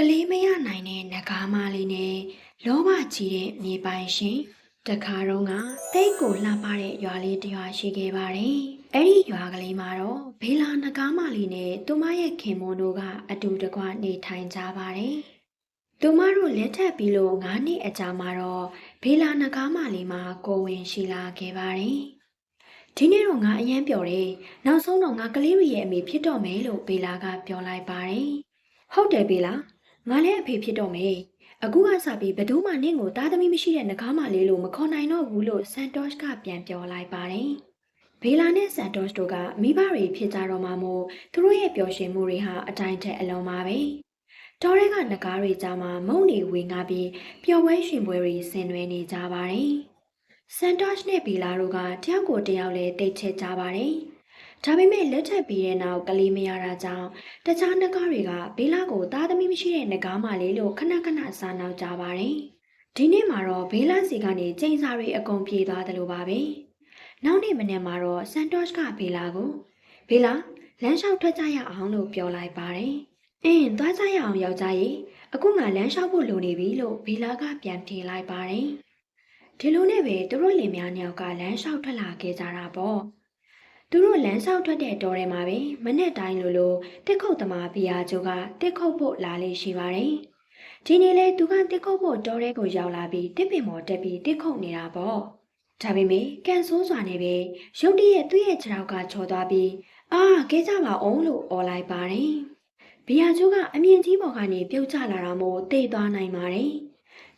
ကလေးမရနိုင်တဲ့နဂါးမလေးနဲ့လောဘကြီးတဲ့မြေပိုင်ရှင်တခါတော့ကတိတ်ကိုလှပတဲ့ရွာလေးတစ်ရွာရှိခဲ့ပါတယ်။အဲ့ဒီရွာကလေးမှာတော့ဘေလာနဂါးမလေးနဲ့သူမရဲ့ခင်မွန်းတို့ကအတူတကွနေထိုင်ကြပါတယ်။သူမတို့လက်ထပ်ပြီးလို့9နှစ်အကြာမှာတော့ဘေလာနဂါးမလေးမှာကိုဝင်ရှိလာခဲ့ပါတယ်။ဒီနေ့တော့ငါအရင်ပြောတယ်။နောက်ဆုံးတော့ငါကလေးတွေရဲ့အမေဖြစ်တော့မယ်လို့ဘေလာကပြောလိုက်ပါတယ်။ဟုတ်တယ်ဘေလာ ငါလည်းအဖေဖြစ်တော့မယ်။အခုကစပြီးဘယ်သူမှနင့်ကိုသားသမီးမရှိတဲ့ငကားမလေးလို့မခေါ်နိုင်တော့ဘူးလို့ဆန်တော့စ်ကပြန်ပြောလိုက်ပါတယ်။ဘေလာနဲ့ဆန်တော့စ်တို့ကမိဘတွေဖြစ်ကြတော့မှမို့သူတို့ရဲ့ပျော်ရွှင်မှုတွေဟာအတိုင်းထက်အလုံးပါပဲ။တော်ရဲကငကားတွေကြားမှာမုံနေဝင်ကားပြီးပျော်ပွဲရွှင်ပွဲတွေဆင်နွှဲနေကြပါတယ်။ဆန်တော့စ်နဲ့ဘေလာတို့ကတယောက်ကိုတယောက်လည်းတိတ်ချက်ကြပါတယ်။ ဒါပေမဲ့လက်ထပ်ပြီးတဲ့နောက်ကလေးမရတာကြောင့်တခြားနဂါးတွေကဘေလာကိုသားသမီးမရှိတဲ့နဂါးမလေးလို့ခဏခဏစားနောက်ကြပါတယ်။ဒီနေ့မှာတော့ဘေလာစီကနေချိန်စာတွေအကုန်ပြေသွားတယ်လို့ပါပဲ။နောက်နေ့မနေ့မှာတော့ဆန်တော့စ်ကဘေလာကိုဘေလာလမ်းလျှောက်ထွက်ကြရအောင်လို့ပြောလိုက်ပါတယ်။အင်းသွားကြရအောင်ယောက်ျားကြီးအခုငါလမ်းလျှောက်ဖို့လိုနေပြီလို့ဘေလာကပြန်ပြေးလိုက်ပါတယ်။ဒီလိုနဲ့ပဲသူတို့လင်မယားနှစ်ယောက်ကလမ်းလျှောက်ထွက်လာခဲ့ကြတာပေါ့။ သူတို့လမ်းလျှောက်ထွက်တဲ့တောထဲမှာပဲမနဲ့တိုင်းလိုလိုတစ်ခုတ်သမားဘီယာကျိုးကတစ်ခုတ်ဖို့လာလေးရှိပါတယ်။ဒီနေ့လဲသူကတစ်ခုတ်ဖို့တောထဲကိုရောက်လာပြီးတစ်ပင်ပေါ်တက်ပြီးတစ်ခုတ်နေတာပေါ့။ဒါပေမဲ့ကန်ဆိုးစွာနဲ့ပဲရုတ်တရက်သူ့ရဲ့ခြေထောက်ကချော်သွားပြီးအာခဲကြပါအောင်လို့អော်လိုက်ပါတယ်။ဘီယာကျိုးကအမြင့်ကြီးပေါ်ကနေပြုတ်ကျလာတာမို့တိတ်သွားနိုင်ပါတယ်။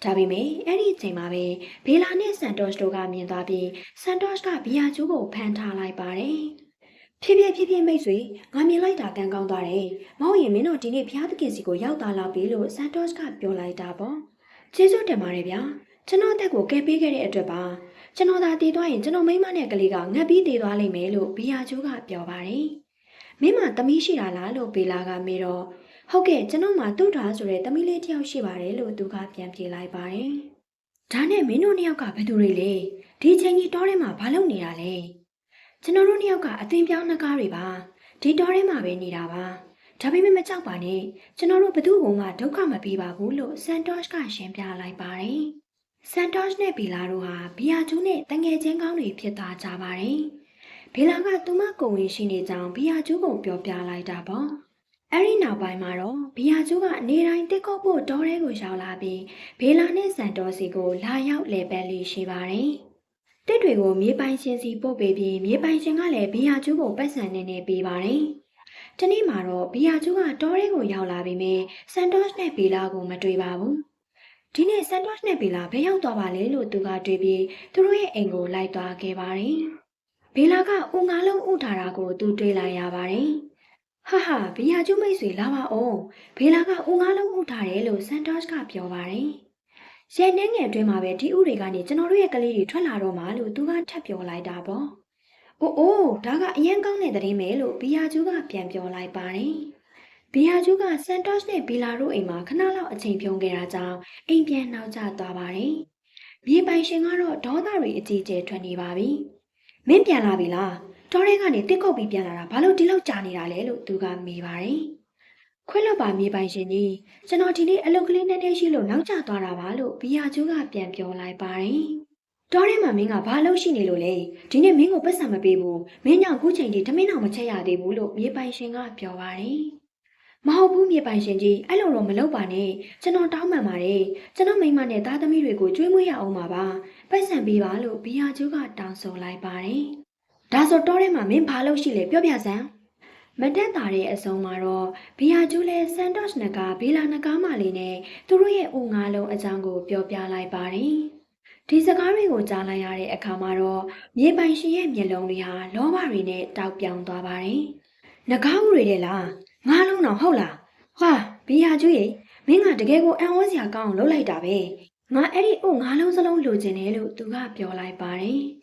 ဒါပေမဲ့အဲ့ဒီအချိန်မှာပဲဘေလာနဲ့ဆန်တော့စ်တို့ကမြင်သွားပြီးဆန်တော့စ်ကဘီယာကျိုးကိုဖမ်းထားလိုက်ပါတယ်။ဖြည်းဖြည်းဖြည်းဖြည်းမိတ်ဆွေငါမြင်လိုက်တာကံကောင်းသွားတယ်။မောင်ရင်မင်းတို့ဒီနေ့ဖျားသခင်စီကိုရောက်သွားလောက်ပြီလို့ဆန်တော့စ်ကပြောလိုက်တာပေါ့။ကျေးဇူးတင်ပါတယ်ဗျာ။ကျွန်တော်အသက်ကိုကယ်ပေးခဲ့တဲ့အတွက်ပါ။ကျွန်တော်သာတည်သွားရင်ကျွန်တော်မိန်းမနဲ့ကလေးကငတ်ပြီးတည်သွားလိမ့်မယ်လို့ဘီယာကျိုးကပြောပါတယ်။မင်းမသမီးရှိတာလားလို့ဘေလာကမေးတော့ ဟုတ်ကဲ့ကျွန်တော်မှတူတာဆိုတဲ့သမီးလေးတစ်ယောက်ရှိပါတယ်လို့သူကပြန်ပြေလိုက်ပါတယ်။ဒါနဲ့မင်းတို့နှစ်ယောက်ကဘယ်သူတွေလဲ။ဒီချိန်ကြီးတောထဲမှာဘာလုပ်နေတာလဲ။ကျွန်တော်တို့နှစ်ယောက်ကအသင်ပြောင်းနှကားတွေပါ။ဒီတောထဲမှာပဲနေတာပါ။ဒါပေမဲ့မကြောက်ပါနဲ့။ကျွန်တော်တို့ဘယ်သူမှဒုက္ခမပေးပါဘူးလို့ဆန်တော့စ်ကရှင်းပြလိုက်ပါတယ်။ဆန်တော့စ်နဲ့ဘီလာတို့ဟာဘီယာကျူးနဲ့တငယ်ချင်းကောင်းတွေဖြစ်သွားကြပါတယ်။ဘီလာကသူမကိုဝင်ရှိနေကြောင်းဘီယာကျူးကိုပြောပြလိုက်တာပေါ့။ အဲ့ဒီနောက်ပိုင်းမှာတော့ဘီယာကျိုးကနေတိုင်းတစ်ကုတ်ဖို့တောထဲကိုရောက်လာပြီးဘေလာနဲ့စန်တော်စီကိုလာရောက်လေပတ်လေးရှိပါတယ်။တစ်တွေကိုမြေပိုင်ရှင်စီပို့ပေးပြီးမြေပိုင်ရှင်ကလည်းဘီယာကျိုးကိုပတ်စံနေနေပေးပါတယ်။ဒီနေ့မှာတော့ဘီယာကျိုးကတောထဲကိုရောက်လာပြီးမြဲစန်တော့နဲ့ဘေလာကိုမတွေ့ပါဘူး။ဒီနေ့စန်တော့နဲ့ဘေလာဘယ်ရောက်သွားပါလဲလို့သူကတွေးပြီးသူတို့ရဲ့အိမ်ကိုလိုက်သွားခဲ့ပါတယ်။ဘေလာကဦးငါးလုံးဥထားတာကိုသူတွေးလိုက်ရပါတယ်။ ဟာဟာဘီယာကျုံမိတ်ဆွေလာပါအောင်ဘေလာကဦးငါးလုံးဥထားတယ်လို့ဆန်တော့စ်ကပြောပါတယ်။ရဲနှင်းငယ်အတွင်းမှာပဲဒီဥတွေကနေကျွန်တော်တို့ရဲ့ကလေးတွေထွက်လာတော့မှလို့သူကထပ်ပြောလိုက်တာပေါ့။အိုးအိုးဒါကအရင်ကောင်းတဲ့သတင်းပဲလို့ဘီယာကျူးကပြန်ပြောလိုက်ပါတယ်။ဘီယာကျူးကဆန်တော့စ်နဲ့ဘီလာတို့အိမ်မှာခဏလောက်အချိန်ဖြုံးခဲ့တာကြောင့်အိမ်ပြန်နောက်ကျသွားပါတယ်။မြေပိုင်ရှင်ကတော့ဒေါသတွေအကြီးကျယ်ထွက်နေပါပြီ။မင်းပြန်လာပြီလား။ တော်ရဲကနေတစ်ကုတ်ပြီးပြန်လာတာဘာလို့ဒီလောက်ကြာနေတာလဲလို့သူကမေးပါတယ်။ခွင့်လွတ်ပါမြေပိုင်ရှင်ကြီးကျွန်တော်ဒီနေ့အလုပ်ကလေးနဲ့တည်းရှိလို့နောက်ကျသွားတာပါလို့ဘီယာကျိုးကပြန်ပြောလိုက်ပါတယ်။တော်ရဲမှာမင်းကဘာလုပ်ရှိနေလို့လဲဒီနေ့မင်းကိုပတ်စံမပေးဘူးမင်းကြောင့်အခုချိန်ထိထမင်းအောင်မချက်ရသေးဘူးလို့မြေပိုင်ရှင်ကပြောပါတယ်။မဟုတ်ဘူးမြေပိုင်ရှင်ကြီးအဲ့လိုတော့မလုပ်ပါနဲ့ကျွန်တော်တောင်းပန်ပါတယ်ကျွန်တော်မိန်းမနဲ့သားသမီးတွေကိုကျွေးမွေးရအောင်ပါပါပတ်စံပေးပါလို့ဘီယာကျိုးကတောင်းဆိုလိုက်ပါတယ်။ ဒါဆိုတော့ထဲမှာမင်းဘာလို့ရှိလဲပြောပြစမ်းမတက်တာတဲ့အစုံမှာတော့ဘီယာကျူးလဲဆန်တော့စ်နကဘေလာနကားမလေးနဲ့သူတို့ရဲ့ဦးငါးလုံးအကြောင်းကိုပြောပြလိုက်ပါတယ်ဒီစကားတွေကိုကြားလိုက်ရတဲ့အခါမှာတော့မြေပိုင်ရှင်ရဲ့မျက်လုံးတွေဟာလောဘတွေနဲ့တောက်ပြောင်သွားပါတယ်နဂါးမှုတွေတဲ့လားငါးလုံးတော့ဟုတ်လားဟာဘီယာကျူးရေမင်းကတကယ်ကိုအံ့ဩစရာကောင်းအောင်လုပ်လိုက်တာပဲငါအဲ့ဒီဦးငါးလုံးစလုံးလိုချင်တယ်လို့သူကပြောလိုက်ပါတယ်။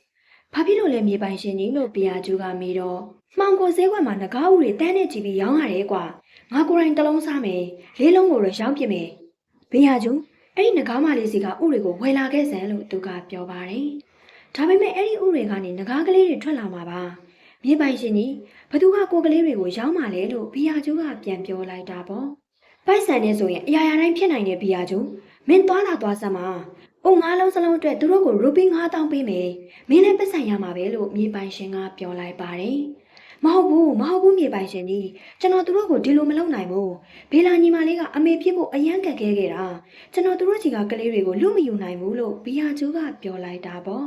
ဘာဖြစ်လို့လဲမြေပိုင်ရှင်ကြီးလို့ဘီယာကျူးကမေးတော့မှောင်ကိုဈေးကွက်မှာငကားဥတွေတန်းနဲ့ကြည့်ပြီးရောင်းရတယ်ကွာ။ငါကိုယ်တိုင်တစ်လုံးစားမယ်။လေးလုံးကိုတော့ရောင်းပြမယ်။ဘီယာကျူးအဲ့ဒီငကားမလေးစီကဥတွေကိုဝယ်လာခဲ့စမ်းလို့သူကပြောပါတယ်။ဒါပေမဲ့အဲ့ဒီဥတွေကနေငကားကလေးတွေထွက်လာမှာပါ။မြေပိုင်ရှင်ကြီးဘသူကကိုယ်ကလေးတွေကိုရောင်းမှလဲလို့ဘီယာကျူးကပြန်ပြောလိုက်တာပေါ့။ပိုက်ဆံနဲ့ဆိုရင်အရာရာတိုင်းဖြစ်နိုင်တယ်ဘီယာကျူမင်းသွားလာသွားစမ်းပါ အုံငါးလုံးစလုံးအတွက်သူတို့ကိုရူပီ9000ပေးမယ်မင်းလည်းပတ်စံရမှာပဲလို့မြေပိုင်ရှင်ကပြောလိုက်ပါတယ်မဟုတ်ဘူးမဟုတ်ဘူးမြေပိုင်ရှင်ကြီးကျွန်တော်သူတို့ကိုဒီလိုမလုပ်နိုင်ဘူးဘေလာညီမလေးကအမေဖြစ်ဖို့အယမ်းကက်ခဲခဲ့တာကျွန်တော်သူတို့ကြီးကကလေးတွေကိုလူမယူနိုင်ဘူးလို့ဘီယာကျူကပြောလိုက်တာပေါ့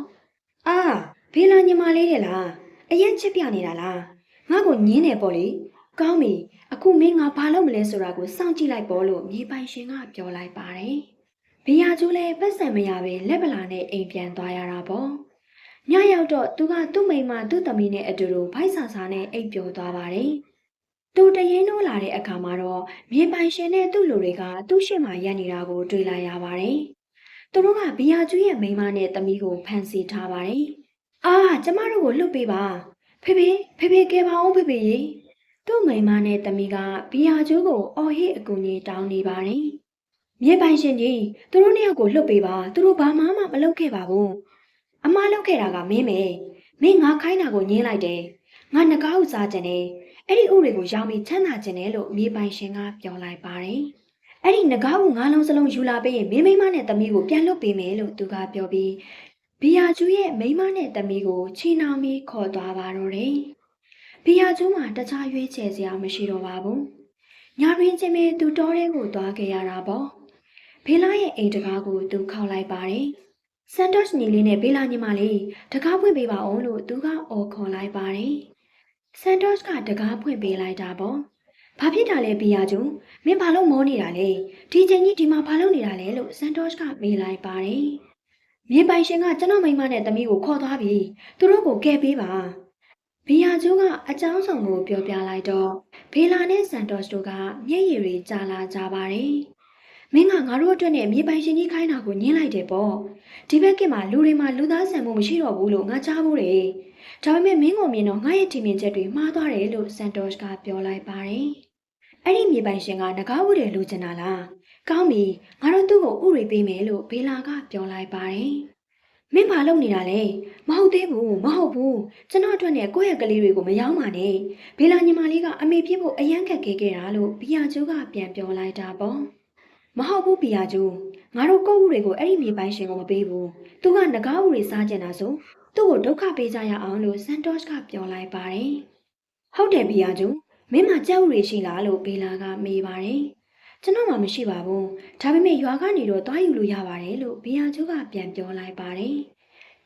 အာဘေလာညီမလေးတဲ့လားအယမ်းချစ်ပြနေတာလားငါ့ကိုညင်းနေပေါ့လေကောင်းပြီအခုမင်းငါဘာလုပ်မလဲဆိုတာကိုစောင့်ကြည့်လိုက်ပေါ်လို့မြေပိုင်ရှင်ကပြောလိုက်ပါတယ်။ ဘီယာကျိုးလည်းပတ်စံမရပဲလက်ပလာနဲ့အိမ်ပြန်သွားရတာပေါ့။ညရောက်တော့သူကသူ့မိန်းမသူ့သမီးနဲ့အတူတူဖိုက်ဆာဆာနဲ့အိပ်ပျော်သွားပါတယ်။သူတရင်နိုးလာတဲ့အခါမှာတော့မြေပိုင်ရှင်နဲ့သူ့လူတွေကသူ့ရှေ့မှာရပ်နေတာကိုတွေ့လာရပါတယ်။သူတို့ကဘီယာကျူးရဲ့မိန်းမနဲ့သမီးကိုဖမ်းဆီးထားပါတယ်။အာကျမတို့ကိုလွတ်ပေးပါ။ဖေဖေဖေဖေကဲပါအောင်ဖေဖေရေ။သူ့မိန်းမနဲ့တမီးကဘီယာကျိုးကိုအော်ဟစ်အကူကြီးတောင်းနေပါတယ်။ မြေပိုင်ရှင်ကြီးသူတို့နှစ်ယောက်ကိုလွတ်ပေးပါသူတို့ဘာမှမမလုပ်ခဲ့ပါဘူး။အမလုပ်ခဲ့တာကမင်းပဲ။မင်းငါခိုင်းတာကိုညင်းလိုက်တယ်။ငါငကားဥစားကျင်တယ်။အဲ့ဒီဥတွေကိုရောင်းပြီးချမ်းသာကျင်တယ်လို့မြေပိုင်ရှင်ကပြောလိုက်ပါတယ်။အဲ့ဒီငကားဥငါးလုံးစလုံးယူလာပေးရင်မင်းမိန်းမနဲ့တမီးကိုပြန်လွတ်ပေးမယ်လို့သူကပြောပြီးဘီယာကျူးရဲ့မိန်းမနဲ့တမီးကိုချီနှောင်ပြီးခေါ်သွားပါတော့တယ်။ဘီယာကျိုးမှာတခြားရွေးချယ်စရာမရှိတော့ပါဘူး။ညာရင်းချင်းပဲသူတော်ရဲကိုသွားခဲ့ရတာပေါ့။ ဘေလာရဲ့အိမ်တကားကိုသူခောက်လိုက်ပါတယ်။ဆန်တော့ညီလေးနဲ့ဘေလာညီမလေးတကားဖွင့်ပေးပါအောင်လို့သူကအော်ခေါ်လိုက်ပါတယ်။ဆန်တော့ကတကားဖွင့်ပေးလိုက်တာပေါ့။ဘာဖြစ်တာလဲဘီယာကျိုးမင်းဘာလို့မောနေတာလဲဒီချိန်ကြီးဒီမှာဘာလုပ်နေတာလဲလို့ဆန်တော့ကမေးလိုက်ပါတယ်။မြေပိုင်ရှင်ကကျွန်တော်မိန်းမနဲ့သမီးကိုခေါ်သွားပြီ။သူတို့ကိုကယ်ပေးပါ။ဘီယာကျိုးကအကြောင်းဆောင်ကိုပြောပြလိုက်တော့ဘေလာနဲ့ဆန်တော့စ်တို့ကမျက်ရည်တွေကျလာကြပါတယ်။ မင်းကငါတို့အတွက်နဲ့မြေပိုင်ရှင်ကြီးခိုင်းတာကိုညှင်းလိုက်တယ်ပေါ့။ဒီဘက်ကမှာလူတွေမှာလူသားဆန်မှုမရှိတော့ဘူးလို့ငါကြားဘူးတယ်။ဒါပေမဲ့မင်းကိုမြင်တော့ငါရဲ့ထင်မြင်ချက်တွေမှားသွားတယ်လို့ဆန်တော့စ်ကပြောလိုက်ပါတယ်။အဲ့ဒီမြေပိုင်ရှင်ကငကားဝတ်တယ်လူချင်တာလား။ကောင်းပြီငါတို့သူ့ကိုဥရိပေးမယ်လို့ဘေလာကပြောလိုက်ပါတယ်။မင်းဘာလုပ်နေတာလဲမဟုတ်သေးဘူးမဟုတ်ဘူးကျွန်တော်အတွက်နဲ့ကိုယ့်ရဲ့ကလေးတွေကိုမယောင်းပါနဲ့ဘေလာညီမလေးကအမေဖြစ်ဖို့အယမ်းခက်ခဲခဲ့တာလို့ဘီယာကျိုးကပြန်ပြောလိုက်တာပေါ့ မဟုတ်ဘူးဘီယာကျိုးငါတို့ကိုယ့်ဦးတွေကိုအဲ့ဒီမြေပိုင်းရှင်ကိုမပေးဘူးသူကငကားဦးတွေစားကျင်တာဆိုသူ့ကိုဒုက္ခပေးကြရအောင်လို့ဆန်တော့စ်ကပြောလိုက်ပါတယ်ဟုတ်တယ်ဘီယာကျိုးမင်းမကြောက်ဦးတွေရှိလားလို့ဘေလာကမေးပါတယ်ကျွန်တော်မှမရှိပါဘူးဒါပေမဲ့ရွာကနေတော့တွားယူလို့ရပါတယ်လို့ဘီယာကျိုးကပြန်ပြောလိုက်ပါတယ်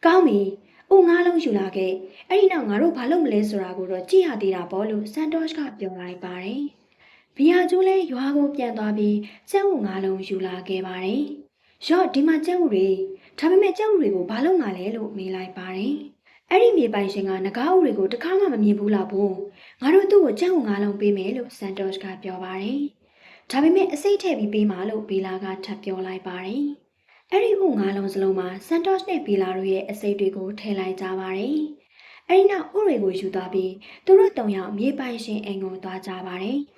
ကောင်းပြီ။အိုငါးလုံးယူလာခဲ့။အဲ့ဒီနောက်ငါတို့ဘာလုပ်မလဲဆိုတာကိုတော့ကြည့်ရသေးတာပေါ့လို့ဆန်တော့စ်ကပြောလိုက်ပါတယ်။ ဘီယာကျိုးလည်းရွာကိုပြန်သွားပြီးကျဲဝငါးလုံးယူလာခဲ့ပါတယ်။ရော့ဒီမှာကျဲဝတွေဒါပေမဲ့ကျဲဝတွေကိုဘာလုပ်မှာလဲလို့မေးလိုက်ပါတယ်။အဲ့ဒီမြေပိုင်ရှင်ကငကားဥတွေကိုတခါမှမမြင်ဘူးလားဘူး။ငါတို့သူ့ကိုကျဲဝငါးလုံးပေးမယ်လို့ဆန်တော့စ်ကပြောပါတယ်။ဒါပေမဲ့အစိတ်ထည့်ပြီးပေးမှာလို့ဘီလာကထပ်ပြောလိုက်ပါတယ်။အဲ့ဒီဥငါးလုံးစလုံးမှာဆန်တော့စ်နဲ့ဘီလာတို့ရဲ့အစိတ်တွေကိုထည့်လိုက်ကြပါတယ်။အဲ့ဒီနောက်ဥတွေကိုယူသွားပြီးသူတို့တုံယောက်မြေပိုင်ရှင်အိမ်ကိုသွားကြပါတယ်။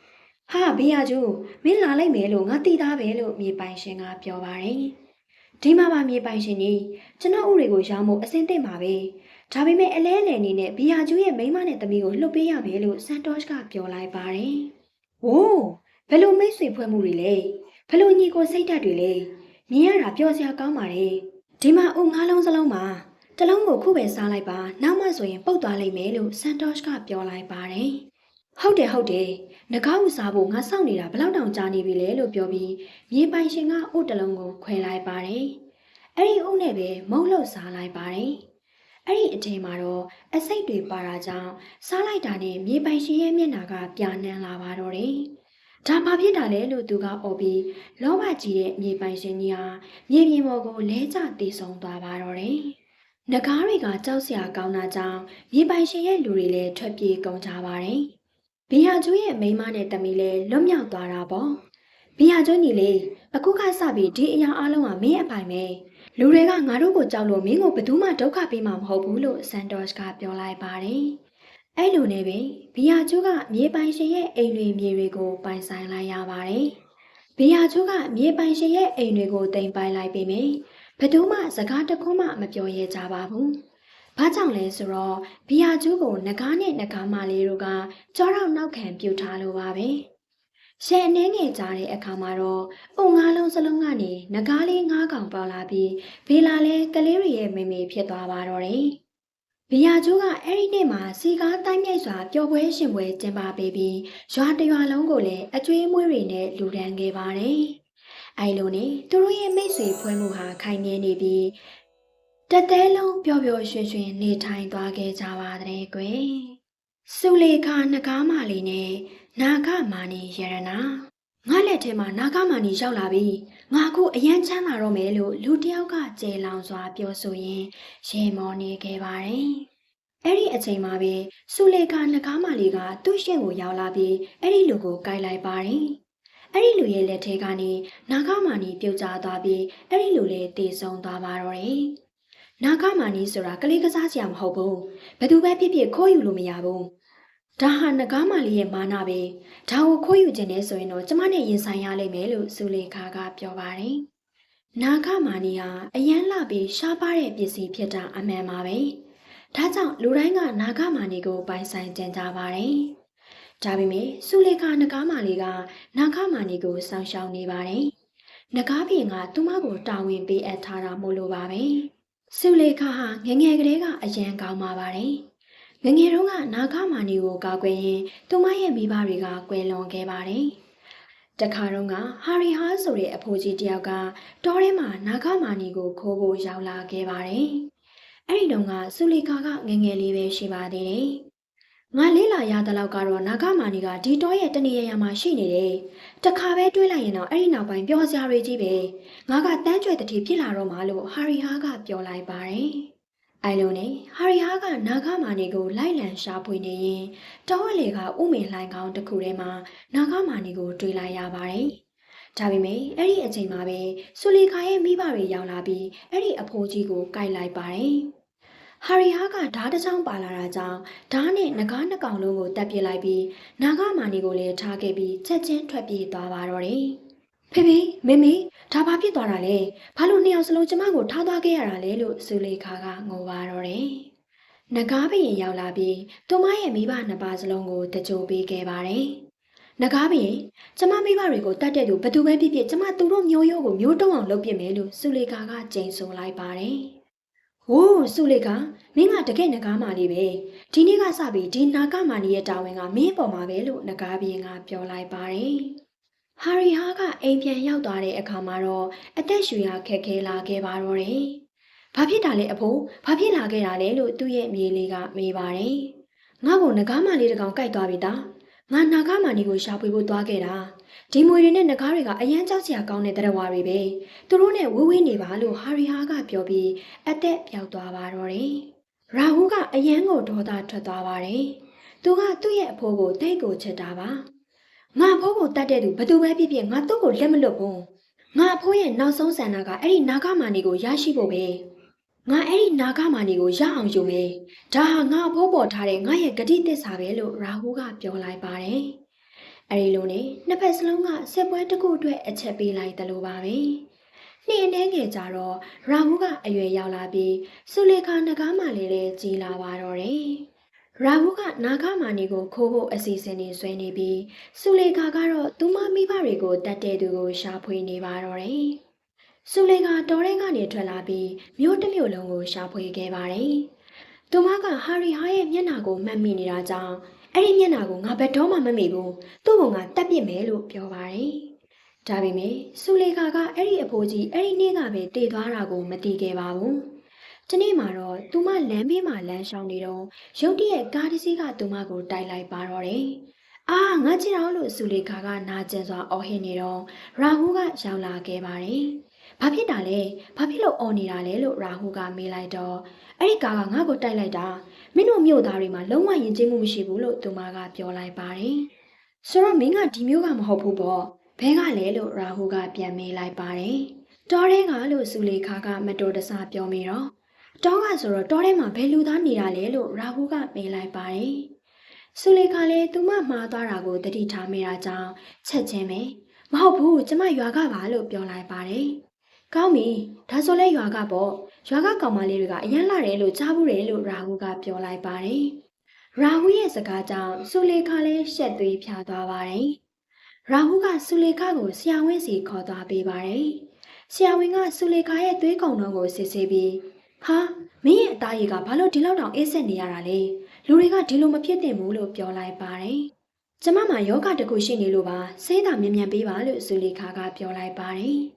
ဟာဘီယာကျူမင်းလာလိုက်မယ်လို့ငါသိသားပဲလို့မြေပိုင်ရှင်ကပြောပါတယ်။ဒီမှာပါမြေပိုင်ရှင်ကြီးကျွန်တော်ဥတွေကိုရောင်းဖို့အစင်းသင့်ပါပဲ။ဒါပေမဲ့အလဲအလယ်နေနဲ့ဘီယာကျူရဲ့မိန်းမနဲ့သမီးကိုလှုပ်ပေးရမယ်လို့ဆန်တော့စ်ကပြောလိုက်ပါတယ်။ဝိုးဘယ်လိုမိတ်ဆွေဖွဲ့မှုတွေလဲဘယ်လိုညီကိုစိတ်ဓာတ်တွေလဲမြင်ရတာပျော်စရာကောင်းပါတယ်ဒီမှာအုံငါးလုံးစလုံးပါတစ်လုံးကိုခုပဲစားလိုက်ပါနောက်မှဆိုရင်ပုတ်သွားလိမ့်မယ်လို့ဆန်တော့စ်ကပြောလိုက်ပါတယ် ဟုတ်တယ်ဟုတ်တယ်ငကားဥစားဖို့ငါစောင့်နေတာဘယ်လောက်တောင်ကြာနေပြီလဲလို့ပြောပြီးမြေပိုင်ရှင်ကအုတ်တစ်လုံးကိုခွဲလိုက်ပါတယ်အဲ့ဒီအုတ်နဲ့ပဲမုံလို့စားလိုက်ပါတယ်အဲ့ဒီအချိန်မှာတော့အစိတ်တွေပါတာကြောင့်စားလိုက်တာနဲ့မြေပိုင်ရှင်ရဲ့မျက်နှာကပြာနှံလာပါတော့တယ်ဒါဘာဖြစ်တာလဲလို့သူကអော်ပြီးလောဘကြီးတဲ့မြေပိုင်ရှင်ကြီးဟာမြေပြင်ပေါ်ကိုလဲကျတည်ဆုံသွားပါတော့တယ်။နဂါးတွေကကြောက်စရာကောင်းတာကြောင့်မြေပိုင်ရှင်ရဲ့လူတွေလည်းထွက်ပြေးကုန်ကြပါတယ်။ ဘီယာကျိုးရဲ့မိန်းမနဲ့တမီလည်းလွတ်မြောက်သွားတာပေါ့။ဘီယာကျိုးညီလေးအခုကစပြီးဒီအရာအလုံးကမင်းအပိုင်ပဲ။လူတွေကငါတို့ကိုကြောက်လို့မင်းကိုဘယ်သူမှဒုက္ခပေးမှာမဟုတ်ဘူးလို့ဆန်တော့စ်ကပြောလိုက်ပါတယ်။အဲ့လိုနဲ့ပဲဘီယာကျိုးကမြေပိုင်ရှင်ရဲ့အိမ်တွေမြေတွေကိုပိုင်ဆိုင်လိုက်ရပါတယ်။ဘီယာကျိုးကမြေပိုင်ရှင်ရဲ့အိမ်တွေကိုတင်ပိုင်လိုက်ပေမယ့်ဘယ်သူမှစကားတစ်ခုမှမပြောရဲကြပါဘူး။ ဘာကြောင့်လဲဆိုတော့ဘီယာကျိုးကိုငကားနဲ့ငကားမလေးတို့ကကြောတော့နောက်ခံပြုတ်ထားလို့ပါပဲရှယ်အနေငယ်ကြတဲ့အခါမှာတော့အုံငါးလုံးစလုံးကနေငကားလေးငါးကောင်ပေါလာပြီးဘေလာလဲကလေးတွေရဲ့မိမိဖြစ်သွားပါတော့တယ်။ဘီယာကျိုးကအဲ့ဒီနေ့မှာစီကားတိုင်းမြိုက်စွာပျော်ပွဲရှင်ပွဲကျင်းပပေးပြီးရွာတရွာလုံးကိုလည်းအကျွေးမွေးတွေနဲ့လူဒန်းခဲ့ပါတယ်။အဲလိုနဲ့သူတို့ရဲ့မိတ်ဆွေဖွဲမှုဟာခိုင်မြဲနေပြီး တစ်သေးလုံးပျော်ပျော်ရွှင်ရွှင်နေထိုင်သွားခဲ့ကြပါတဲ့ကွယ်။စုလေခါနှကားမလေးနဲ့နာဂမာနီယရနာငါလက်ထဲမှာနာဂမာနီရောက်လာပြီငါအခုအရန်ချမ်းသာတော့မယ်လို့လူတစ်ယောက်ကကျေလောင်စွာပြောဆိုရင်းရေမောနေခဲ့ပါတယ်။အဲ့ဒီအချိန်မှာပဲစုလေခါနှကားမလေးကသူ့ရှင့်ကိုရောက်လာပြီးအဲ့ဒီလူကိုကိုက်လိုက်ပါတယ်။အဲ့ဒီလူရဲ့လက်ထဲကနေနာဂမာနီပြုတ်ကျသွားပြီးအဲ့ဒီလူလည်းတည်ဆုံသွားပါတော့တယ်။ နာဂမာနီဆိုတာကလေးကစားစရာမဟုတ်ဘူး။ဘယ်သူပဲဖြစ်ဖြစ်ခိုးယူလို့မရဘူး။ဒါဟာနဂါးမလေးရဲ့မာနပဲ။ဒါကိုခိုးယူခြင်းနဲ့ဆိုရင်တော့ကျမနဲ့ရင်ဆိုင်ရလိမ့်မယ်လို့ဇူလေခါကပြောပါတယ်။နာဂမာနီဟာအရန်လာပြီးရှားပါတဲ့ပစ္စည်းဖြစ်တာအမှန်ပါပဲ။ဒါကြောင့်လူတိုင်းကနာဂမာနီကိုပိုင်ဆိုင်ကြကြပါတယ်။ဒါပေမဲ့ဇူလေခါနဂါးမာလေးကနာဂမာနီကိုစောင့်ရှောက်နေပါတယ်။နဂါးပြင်ကသူမကိုတာဝန်ပေးအပ်ထားတာမို့လို့ပါပဲ။ ဇူလေခါဟာငယ်ငယ်ကလေးကအရန်ကောင်းပါပါတယ်။ငငယ်တုန်းကနာဂမာနီကိုကာကွယ်ရင်သူမရဲ့မိဘတွေကကွယ်လွန်ခဲ့ပါတယ်။တခါတုန်းကဟာရီဟာဆိုတဲ့အဖိုးကြီးတယောက်ကတောထဲမှာနာဂမာနီကိုခိုးဖို့ရောက်လာခဲ့ပါတယ်။အဲ့ဒီတုန်းကဆူလီကာကငငယ်လေးပဲရှိပါသေးတယ်။ ငါလေးလာရတဲ့လောက်ကတော့နာဂမာနီကဒီတောရဲ့တနေရာရာမှာရှိနေတယ်။တခါပဲတွေးလိုက်ရင်တော့အဲ့ဒီနောက်ပိုင်းပျော်စရာတွေကြီးပဲ။ငါကတန်းကြွယ်တတိဖြစ်လာတော့မှလို့ဟာရီဟာကပြောလိုက်ပါတယ်။အိုင်လုံးနဲ့ဟာရီဟာကနာဂမာနီကိုလိုက်လံရှာဖွေနေရင်တောအလေကဥမင်လှိုင်ကောင်းတစ်ခုထဲမှာနာဂမာနီကိုတွေ့လိုက်ရပါတယ်။ဒါပေမဲ့အဲ့ဒီအချိန်မှာပဲဆူလီခါရဲ့မိဘတွေရောက်လာပြီးအဲ့ဒီအဖိုးကြီးကိုကိုက်လိုက်ပါတယ်။ ဟာရီဟာကဓားတစ်ချောင်းပါလာတာကြောင့်ဓားနဲ့ငကားနှစ်ကောင်လုံးကိုတက်ပစ်လိုက်ပြီးနာဂမာနီကိုလည်းထားခဲ့ပြီးချက်ချင်းထွက်ပြေးသွားပါတော့တယ်။ဖေဖေမေမေဒါဘာဖြစ်သွားတာလဲဘာလို့နှစ်ယောက်စလုံးကျမကိုထားသွားခဲ့ရတာလဲလို့ဇူလေခါကငိုပါတော့တယ်။နဂါးဘရင်ရောက်လာပြီးသူမရဲ့မိဘနှစ်ပါးစလုံးကိုတကြိုပေးခဲ့ပါတယ်။နဂါးဘရင်ကျမမိဘတွေကိုတတ်တဲ့သူဘယ်သူပဲဖြစ်ဖြစ်ကျမသူတို့မျိုးရိုးကိုမျိုးတုံးအောင်လုပ်ပြမယ်လို့ဇူလေခါကကြိမ်ဆိုလိုက်ပါတယ်။ ဟိုးဇူလေခါမင်းကတကယ်နဂါးမာလေးပဲဒီနေ့ကစပြီးဒီနာဂမာနီရဲ့တာဝန်ကမင်းပေါ်မှာပဲလို့နဂါးဘရင်ကပြောလိုက်ပါတယ်။ဟာရီဟာကအိမ်ပြန်ရောက်သွားတဲ့အခါမှာတော့အသက်ရှူရခက်ခဲလာခဲ့ပါတော့တယ်။ဘာဖြစ်တာလဲအဖိုးဘာဖြစ်လာခဲ့တာလဲလို့သူ့ရဲ့မြေးလေးကမေးပါတယ်။ငါ့ကိုငကားမလေးတစ်ကောင်ကြိုက်သွားပြီသား။ငါနာဂမနီကိုရှာဖွေဖို့သွားခဲ့တာ။ ဒီမွေတွေနဲ့ငကားတွေကအရန်ကြောက်စရာကောင်းတဲ့တရဝါတွေပဲ။သူတို့နဲ့ဝေးဝေးနေပါလို့ဟာရီဟာကပြောပြီးအသက်ပြောက်သွားပါတော့တယ်။ရာဟုကအရန်ကိုဒေါသထွက်သွားပါတယ်။သူကသူ့ရဲ့အဖိုးကိုတိတ်ကိုချစ်တာပါ။ငါအဖိုးကိုတတ်တဲ့သူဘယ်သူပဲဖြစ်ဖြစ်ငါသူ့ကိုလက်မလွတ်ဘူးငါအဖိုးရဲ့နောက်ဆုံးဆန္ဒကအဲ့ဒီနာဂမာနီကိုရရှိဖို့ပဲငါအဲ့ဒီနာဂမာနီကိုရအောင်ယူမယ်ဒါဟာငါအဖိုးပေါ်ထားတဲ့ငါရဲ့ဂတိသစ္စာပဲလို့ရာဟုကပြောလိုက်ပါတယ် အဲ့ဒီလိုနဲ့နှစ်ဖက်စလုံးကစစ်ပွဲတစ်ခုအတွက်အချက်ပေးလိုက်တယ်လို့ပါပဲနေ့အနည်းငယ်ကြတော့ရာဟုကအရွယ်ရောက်လာပြီးဆူလေခါနဂါမာလေးလည်းကြီးလာပါတော့တယ်ရာဟုကနာဂမာနီကိုခိုးဖို့အစီအစဉ်တွေဆွဲနေပြီးဆူလေခါကတော့သူမမိဘတွေကိုတတ်တဲ့သူကိုရှာဖွေနေပါတော့တယ်။ဆူလေခါတော်ရဲကနေထွက်လာပြီးမြို့တစ်မြို့လုံးကိုရှာဖွေခဲ့ပါတယ်။သူမကဟာရီဟာရဲ့မျက်နှာကိုမှတ်မိနေတာကြောင့် အဲ့ဒီမျက်နှာကိုငါဘယ်တော့မှမမေ့ဘူး။သူ့ဘုံကတက်ပစ်မယ်လို့ပြောပါတယ်။ဒါပေမဲ့ဆူလေခါကအဲ့ဒီအဖိုးကြီးအဲ့ဒီနေ့ကပဲတည်သွားတာကို မသိခဲ့ပါဘူး။ဒီနေ့မှာတော့သူမလမ်းဘေးမှာလမ်းရှောင်နေတော့ရုတ်တရက်ကားတစ်စီးကသူမကိုတိုက်လိုက်ပါတော့တယ်။အာငါချစ်တော်လို့ဆူလေခါကနာကျင်စွာအော်ဟစ်နေတော့ရာဟုကရောက်လာခဲ့ပါတယ်။ဘာဖြစ်တာလဲ။ဘာဖြစ်လို့အော်နေတာလဲလို့ရာဟုကမေးလိုက်တော့အဲ့ဒီကားကငါ့ကိုတိုက်လိုက်တာ မင်းတို့မြို့သားတွေမှာလုံးဝယဉ်ကျေးမှုမရှိဘူးလို့သူမကပြောလိုက်ပါတယ်။ဆိုတော့မင်းကဒီမျိုးကမဟုတ်ဘူးပေါ့။ဘဲကလဲလို့ရာဟုကပြန်မေးလိုက်ပါတယ်။တော်ရဲကလို့ဆူလေခါကမတော်တဆပြောမိတော့တောကဆိုတော့တောထဲမှာဘယ်လူသားနေတာလဲလို့ရာဟုကမေးလိုက်ပါတယ်။ဆူလီကလည်းသူမမှားသွားတာကိုတတိထားမိတာကြောင့်ချက်ချင်းပဲမဟုတ်ဘူးကျမရွာကပါလို့ပြောလိုက်ပါတယ်။ကောင်းပြီဒါဆိုလဲရွာကပေါ့ ရွာကကောင်မလေးတွေကအရန်လာတယ်လို့ကြားဘူးတယ်လို့ရာဟုကပြောလိုက်ပါတယ်။ရာဟုရဲ့စကားကြောင့်ဆူလီကလည်းရှက်သွေးဖြာသွားပါတယ်။ရာဟုကဆူလေခကိုဆရာဝန်စီခေါ်သွားပေးပါတယ်။ဆရာဝန်ကဆူလေခရဲ့သွေးကုံတော်ကိုစစ်ဆေးပြီးဟာမင်းရဲ့အသားရည်ကဘာလို့ဒီလောက်တောင်အေးဆက်နေရတာလဲ။လူတွေကဒီလိုမဖြစ်သင့်ဘူးလို့ပြောလိုက်ပါတယ်။ကျမမှာယောဂတစ်ခုရှိနေလို့ပါဆေးသာမြန်မြန်ပေးပါလို့ဆူလေခကပြောလိုက်ပါတယ်။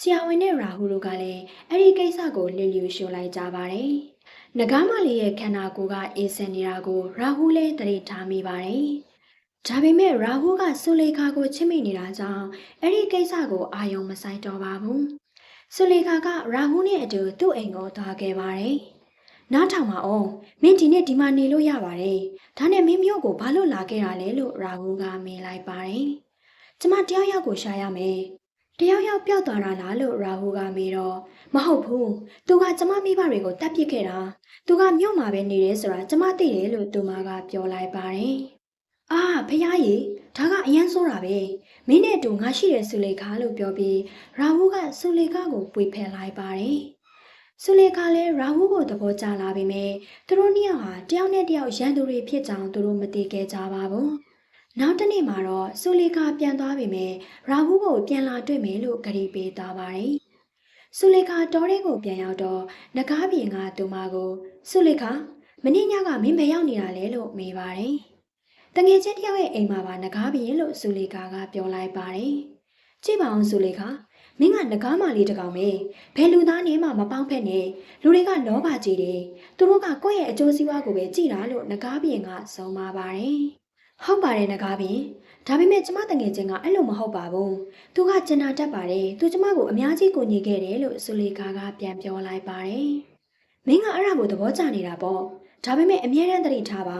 ဆရာဝန်နဲ့ရာဟုတို့ကလည်းအဲ့ဒီကိစ္စကိုလျှလျူရှိုလိုက်ကြပါတယ်။နဂါးမလေးရဲ့ခန္ဓာကိုယ်ကအေးဆက်နေတာကိုရာဟုလည်းသတိထားမိပါတယ်။ဒါပေမဲ့ရာဟုကဆူလေခါကိုချစ်မိနေတာကြောင့်အဲ့ဒီကိစ္စကိုအာယုံမဆိုင်တော့ပါဘူး။ဆူလေခါကရာဟုနဲ့အတူသူ့အိမ်ကိုသွားခဲ့ပါတယ်။နားထောင်ပါအောင်မင်းဒီနေ့ဒီမှာနေလို့ရပါတယ်။ဒါနဲ့မင်းမျိုးကိုဘာလို့လာခဲ့တာလဲလို့ရာဟုကမေးလိုက်ပါတယ်။ကျမတယောက်ယောက်ကိုရှာရမယ်။ တယောက်ယောက်ပျောက်သွားတာလားလို့ရာဟုကမေးတော့မဟုတ်ဘူး။သူကကျမမိဘတွေကိုတတ်ပစ်ခဲ့တာ။သူကမြို့မှာပဲနေတယ်ဆိုတာကျမသိတယ်လို့သူမကပြောလိုက်ပါတယ်။အာဖះကြီးဒါကအရန်ဆိုးတာပဲမင်းနဲ့အတူငါရှိတဲ့ဆူလေခါလို့ပြောပြီးရာဟုကဆူလေခါကိုပွေဖယ်လိုက်ပါတယ်ဆူလေခါလည်းရာဟုကိုသဘောကျလာပေမဲ့သူတို့နှစ်ယောက်ဟာတယောက်နဲ့တယောက်ရန်သူတွေဖြစ်ကြောင်းသူတို့မသိခဲ့ကြပါဘူး နောက်တစ်နေ့မှာတော့ဆူလေခါပြန်သွားပေမဲ့ရာဟုကိုပြန်လာတွေ့မယ်လို့ကတိပေးသွားပါတယ်ဆူလေခါတောထဲကိုပြန်ရောက်တော့နဂါးပြင်ကသူမကိုဆူလေခါမနေ့ညကမင်းဘယ်ရောက်နေတာလဲလို့မေးပါတယ်တငယ်ချင်းတယောက်ရဲ့အိမ်မှာပါငကားပြင်းလို့ဇူလီကာကပြောလိုက်ပါတယ်။ကြည့်ပါအောင်ဇူလီကာမင်းကငကားမလေးတစ်ကောင်ပဲဘယ်လူသားနဲ့မှမပေါင်းဖက်နဲ့လူတွေကလောဘကြီးတယ်။သူတို့ကကိုယ့်ရဲ့အကျိုးစီးပွားကိုပဲကြည်တာလို့ငကားပြင်းကဆုံးမပါတယ်။ ဟုတ်ပါတယ်ငကားပြင်းဒါပေမဲ့ကျမတငယ်ချင်းကအဲ့လိုမဟုတ်ပါဘူး။သူကကျင်နာတတ်ပါတယ်။သူကျမကိုအများကြီးကူညီခဲ့တယ်လို့ဇူလီကာကပြန်ပြောလိုက်ပါတယ်။မင်းကအဲ့ဒါကိုသဘောကျနေတာပေါ့။ဒါပေမဲ့အမြဲတမ်းသတိထားပါ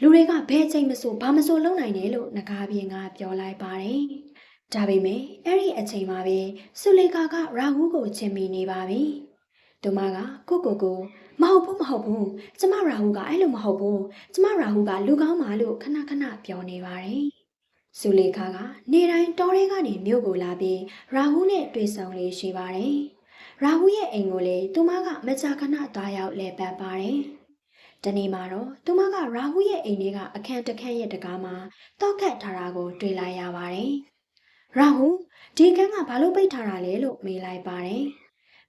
လူတွေကဘယ်ချိန်မဆိုဘာမဆိုလုပ်နိုင်တယ်လို့နဂါးပြင်းကပြောလိုက်ပါတယ်။ဒါပေမဲ့အဲ့ဒီအချိန်မှာပဲဆူလေကာကရာဟုကိုချင်မိနေပါပြီ။သူမကကိုကိုကို မဟုတ်ဘူးမဟုတ်ဘူးကျမရာဟုကအဲ့လိုမဟုတ်ဘူးကျမရာဟုကလူကောင်းပါလို့ခဏခဏပြောနေပါတယ်။ဆူလေကာကနေတိုင်းတောထဲကနေမြို့ကိုလာပြီးရာဟုနဲ့တွေ့ဆုံလေးရှိပါတယ်။ရာဟုရဲ့အိမ်ကိုလေသူမကမကြာခဏသွားရောက်လဲပတ်ပါတယ်။တနေ့မှာတော့သူမကရာဟုရဲ့အိမ်ထဲကအခန်းတစ်ခန်းရဲ့တကားမှာတောက်ခတ်ထားတာကို တွေ့လိုက်ရပါတယ်။ရာဟုဒီအခန်းကဘာလို့ပိတ်ထားတာလဲလို့မေးလိုက်ပါတယ်။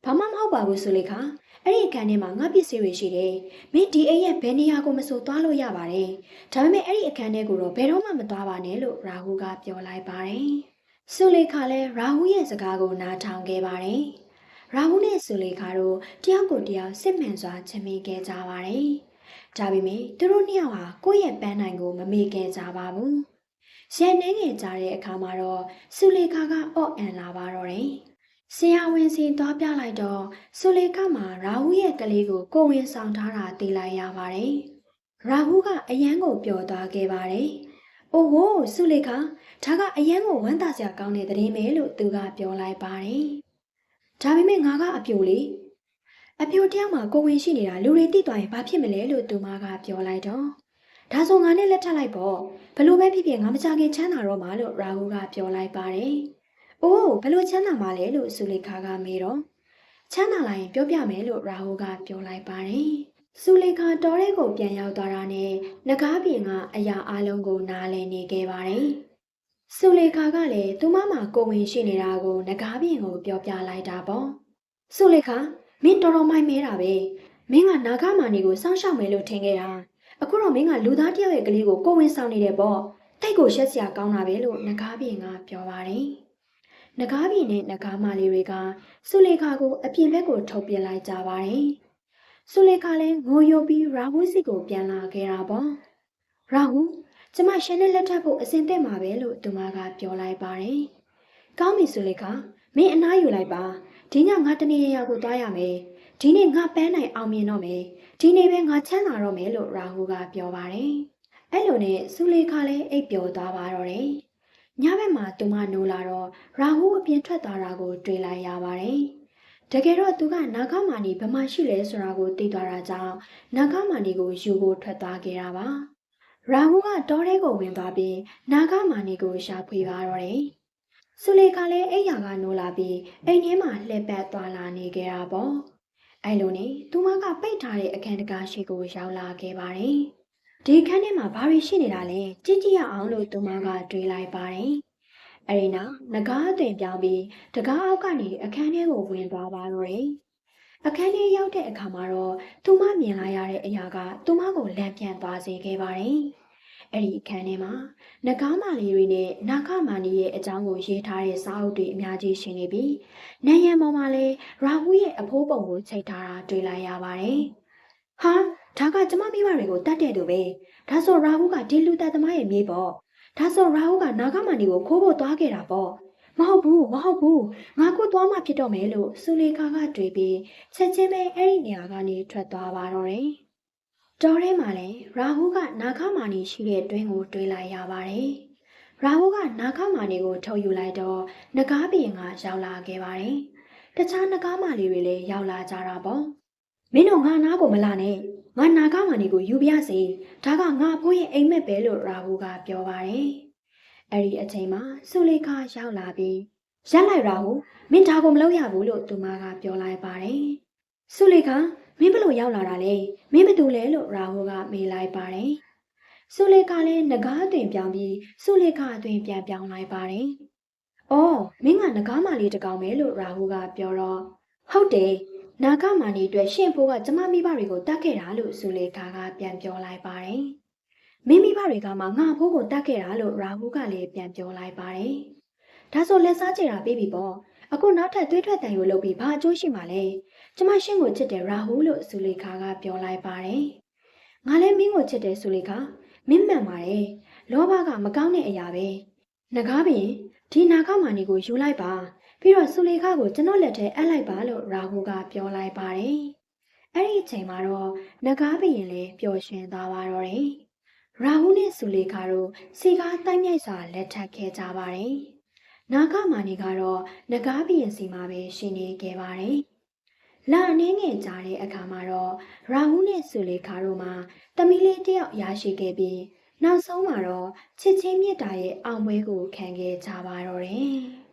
ဘာမှမဟုတ်ပါဘူးဆိုလေခါအဲ့ဒီအခန်းထဲမှာငါပစ္စည်းတွေရှိတယ်။မင်းဒီအိမ်ရဲ့ဘယ်နေရာကိုမဆိုသွားလို့ရပါတယ်။ဒါပေမဲ့အဲ့ဒီအခန်းထဲကိုတော့ဘယ်တော့မှမသွားပါနဲ့လို့ရာဟုကပြောလိုက်ပါတယ်။ဆိုလေခါလည်းရာဟုရဲ့စကားကိုနားထောင်ခဲ့ပါတယ်။ရာဟုနဲ့ဆိုလေခါတို့တယောက်ကိုတယောက်စစ်မှန်စွာချစ်မိခဲ့ကြပါတယ်။ဒါပေမဲ့သူတို့နှစ်ယောက်ဟာကိုယ့်ရဲ့ပန်းနိုင်ကိုမမေ့ခဲ့ကြပါဘူး။ရန်နေငယ်ကြတဲ့အခါမှာတော့ဆူလေကာကအော့အန်လာပါတော့တယ်။ ဆရာဝန်စီသွားပြလိုက်တော့ဆူလေကာမှာရာဟုရဲ့ကလေးကိုကိုဝင်ဆောင်ထားတာသိလိုက်ရပါတယ်။ရာဟုကအယမ်းကိုပျော်သွားခဲ့ပါတယ်။အိုးဟိုဆူလေကာဒါကအယမ်းကိုဝမ်းသာစရာကောင်းတဲ့သတင်းပဲလို့သူကပြောလိုက်ပါတယ်။ဒါပေမဲ့ငါကအပြိုလေးအပြိုတယောက်မှာကိုဝင်ရှိနေတာလူတွေသိသွားရင်ဘာဖြစ်မလဲလို့သူမကပြောလိုက်တော့ဒါဆိုငါနဲ့လက်ထပ်လိုက်ပေါ့ဘလို့ပဲဖြစ်ဖြစ်ငါမကြခင်ချမ်းသာတော့မှာလို့ရာဟုကပြောလိုက်ပါတယ်။ အိုးဘလို့ချမ်းသာမှာလဲလို့ဆူလီခါကမေးတော့ချမ်းသာလာရင်ပြောပြမယ်လို့ရာဟုကပြောလိုက်ပါတယ်။ဆူလီခါတော်ရဲကိုပြန်ရောက်သွားတာနဲ့ငကားပြင်ကအရာအလုံးကိုနားလည်နေခဲ့ပါတယ်။ဆူလီခါကလည်းသူမမှာကိုဝင်ရှိနေတာကိုငကားပြင်ကိုပြောပြလိုက်တာပေါ့။ဆူလီခါမင်းတော်တော်မိုက်မဲတာပဲမင်းကနာဂမာနီကိုစောင့်ရှောက်မယ်လို့ထင်ခဲ့တာအခုတော့မင်းကလူသားတစ်ယောက်ရဲ့ကလေးကိုကိုဝင်ဆောင်နေတယ်ပေါ့တိတ်ကိုရှက်စရာကောင်းတာပဲလို့နဂါးပြင်ကပြောပါတယ် နဂါးပြင်နဲ့နဂါးမာလီတွေကဆူလေခါကိုအပြင်ဘက်ကိုထုတ်ပြလိုက်ကြပါတယ်ဆူလေခါလည်းငိုယိုပြီးရာဟုစီကိုပြန်လာခဲ့တာပေါ့ရာဟုကျမရှန်နဲ့လက်ထပ်ဖို့အစင်သက်မှာပဲလို့သူမကပြောလိုက်ပါတယ်ကောင်းပြီဆူလေခါမင်းအနားယူလိုက်ပါဒီညငါတနေ့ရရကိုသွားရမယ်ဒီနေ့ငါပန်းနိုင်အောင်မြင်တော့မယ်ဒီနေ့ပဲငါချမ်းသာတော့မယ်လို့ရာဟုကပြောပါတယ်အဲ့လိုနဲ့ဆူလေခါလည်းအိပ်ပျော်သွားပါတော့တယ် ညဘက်မှာသူမနိုးလာတော့ရာဟုအပြင်ထွက်သွားတာကို တွေ့လိုက်ရပါတယ်တကယ်တော့သူကနာဂမာနီဘယ်မှာရှိလဲဆိုတာကိုသိသွားတာကြောင့်နာဂမာနီကိုယူဖို့ထွက်သွားခဲ့တာပါရာဟုကတောထဲကိုဝင်သွားပြီးနာဂမာနီကိုရှာဖွေပါတော့တယ်ဆူလေကလည်းအိယာကနိုးလာပြီးအိမ်ထဲမှာလှည့်ပတ်သွားလာနေကြတာပေါ့အဲ့လိုနဲ့သူမကပိတ်ထားတဲ့အခန်းတကားရှိကိုရောက်လာခဲ့ပါတယ် ဒီခန်းထဲမှာဘာတွေရှိနေတာလဲကြည့်ကြည့်ရအောင်လို့သူမကတွေးလိုက်ပါတယ်အဲ့ဒီနောက်ငကားအသွင်ပြောင်းပြီးတကားအောက်ကနေအခန်းထဲကိုဝင်သွားပါတော့တယ်။အခန်းထဲရောက်တဲ့အခါမှာတော့သူမမြင်လာရတဲ့အရာကသူမကိုလန့်ပြန်သွားစေခဲ့ပါတယ်။အဲ့ဒီအခန်းထဲမှာငကားမာလီတွေနဲ့နာခမာနီရဲ့အကြောင်းကိုရေးထားတဲ့စာအုပ်တွေအများကြီးရှိနေပြီးနယံပေါ်မှာလည်းရာဟုရဲ့အဖိုးပုံကိုချိန်ထားတာတွေ့လိုက်ရပါတယ်။ဟာ ဒါကကျမမိဘတွေကိုတတ်တဲ့သူပဲ။ဒါဆိုရာဟုကဒီလူတက်သမားရဲ့မြေပေါ့။ဒါဆိုရာဟုကနာဂမန်ဒီကိုခိုးဖို့သွားခဲ့တာပေါ့မဟုတ်ဘူးမဟုတ်ဘူးငါကိုသွားမှဖြစ်တော့မယ်လို့ဆူလီကာကတွေးပြီးချက်ချင်းပဲအဲ့ဒီနေရာကနေထွက်သွားပါတော့တယ်တော်ထဲမှာလည်းရာဟုကနာဂမန်ဒီရှိတဲ့တွင်းကိုတွေးလိုက်ရပါတယ်ရာဟုကနာဂမန်ဒီကိုထုတ်ယူလိုက်တော့နဂါးပြင်ကရောက်လာခဲ့ပါတယ်တခြားနဂါးမလေးတွေလည်းရောက်လာကြတာပေါ့မင်းတို့ငါနားကိုမလာနဲ့ ငါနာဂမန်ဒီကိုယူပြစေဒါကငါအဖိုးရဲ့အိမ်မက်ပဲလို့ရာဟုကပြောပါတယ်အဲ့ဒီအချိန်မှာဆူလီခါရောက်လာပြီးရက်လိုက်ရာဟုမင်းဒါကိုမလုပ်ရဘူးလို့သူမကပြောလိုက်ပါတယ်။ဆူလီခါမင်းဘလို့ရောက်လာတာလဲမင်းဘသူလဲလို့ရာဟုကမေးလိုက်ပါတယ်။ဆူလီခါလည်းငကားအသွင်ပြောင်းပြီးဆူလီခါအသွင်ပြန်ပြောင်းလိုက်ပါတယ်။အော်မင်းကငကားမလေးတစ်ကောင်ပဲလို့ရာဟုကပြောတော့ဟုတ်တယ် နာဂမာနီအတွက်ရှင်ဖိုးကကျမမိဘတွေကိုတတ်ခဲ့တာလို့ဆူလီခါကပြန်ပြောလိုက်ပါတယ်။မိမိဘတွေကမှငါအဖိုးကိုတတ်ခဲ့တာလို့ရာဟုကလည်းပြန်ပြောလိုက်ပါတယ်။ဒါဆိုလက်စားချေတာပြီးပြီပေါ့။အခုနောက်ထပ်သွေးထွက်တန်ယူလုပ်ပြီးဘာအကျိုးရှိမှာလဲ။ကျမရှင်းကိုချစ်တယ်ရာဟုလို့ဆူလီခါကပြောလိုက်ပါတယ်။ငါလည်းမင်းကိုချစ်တယ်ဆူလီခါမင်းမှန်ပါတယ်။လောဘကမကောင်းတဲ့အရာပဲ။ငကားပင်ဒီနာခမာနီကိုယူလိုက်ပါ။ ပြီးတော့ဆူလီခါကိုကျွန်တော်လက်ထဲအပ်လိုက်ပါလို့ရာဟုကပြောလိုက်ပါတယ်။အဲ့ဒီအချိန်မှာတော့ငကားပင်လည်းပျော်ရွှင်သွားပါတော့တယ်။ရာဟုနဲ့ဆူလေခါတို့စီကားတိုင်းမြိုက်စွာလက်ထပ်ခဲ့ကြပါတယ်။နာဂမာနီကတော့ငကားပြင်းစီမှာပဲရှင်နေခဲ့ပါတယ်။လာအနေငယ်ကြတဲ့အခါမှာတော့ရာဟုနဲ့ဆူလေခါတို့မှာတမီလေးတယောက်ရရှိခဲ့ပြီးနောက်ဆုံးမှာတော့ချစ်ချင်းမြတ်တာရဲ့အောင်ပွဲကိုခံခဲ့ကြပါတော့တယ်။